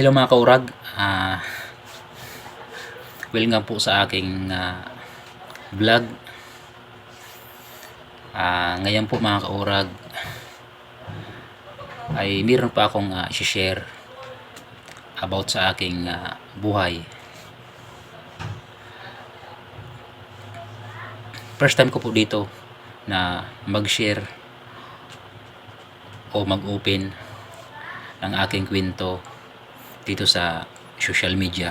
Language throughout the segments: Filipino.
Hello mga kaurag. Well nga po sa aking ah, vlog. Ah, ngayon po mga kaurag ay meron pa akong ah, i-share about sa aking ah, buhay. First time ko po dito na mag-share o mag-open ng aking kwento dito sa social media.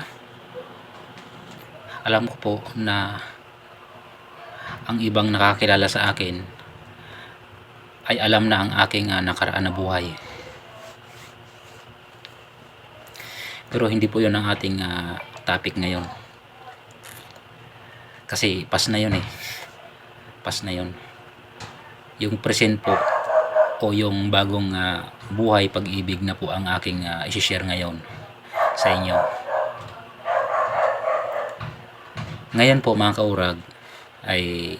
Alam ko po na ang ibang nakakilala sa akin ay alam na ang aking ah, nakaraan na buhay. Pero hindi po yun ang ating ah, topic ngayon. Kasi pas na yun eh. Pas na yun. Yung present po o yung bagong ah, buhay pag-ibig na po ang aking uh, isi-share ngayon sa inyo. Ngayon po mga kaurag ay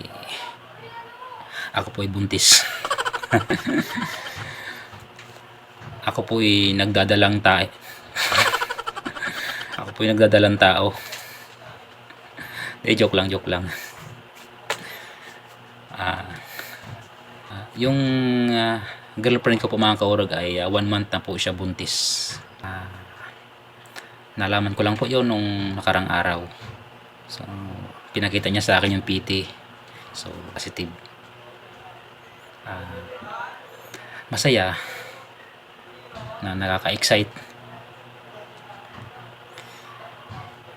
ako po ay buntis. ako po ay nagdadalang tayo. ako po ay nagdadalang tao. Eh, joke lang, joke lang. Ah, yung ah, girlfriend ko po mga kaurag ay ah, one month na po siya buntis. Ah, nalaman ko lang po yon nung nakarang araw. So, pinakita niya sa akin yung PT. So, positive. Ah, masaya na nakaka-excite.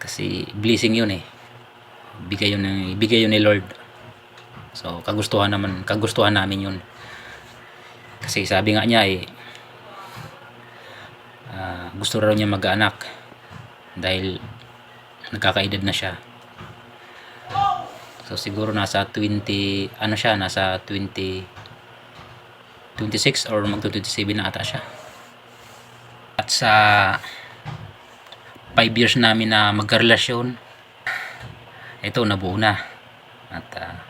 Kasi blessing yun eh. Bigay yun, ng, bigay yun ni Lord. So, kagustuhan naman, kagustuhan namin yun. Kasi sabi nga niya eh, ah, gusto raw niya mag-anak dahil nagkakaedad na siya. So siguro nasa 20, ano siya, nasa 20, 26 or mag 27 na ata siya. At sa 5 years namin na magkarelasyon, ito nabuo na. At ah,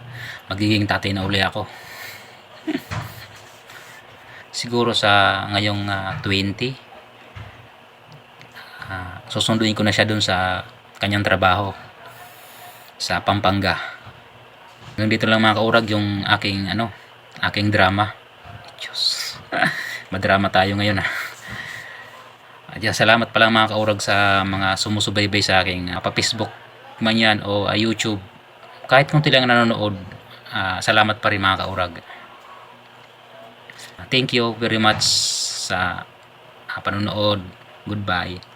magiging tatay na uli ako. Siguro sa ngayong ah, 20, ah, susunduin ko na siya dun sa kanyang trabaho sa Pampanga. Hanggang dito lang mga kaurag yung aking ano, aking drama. Diyos. Madrama tayo ngayon ah. Adya, salamat pala mga kaurag sa mga sumusubaybay sa aking uh, pa-Facebook man yan o ah, YouTube. Kahit kung lang nanonood, ah, salamat pa rin mga kaurag. Thank you very much sa ah, panonood. Goodbye.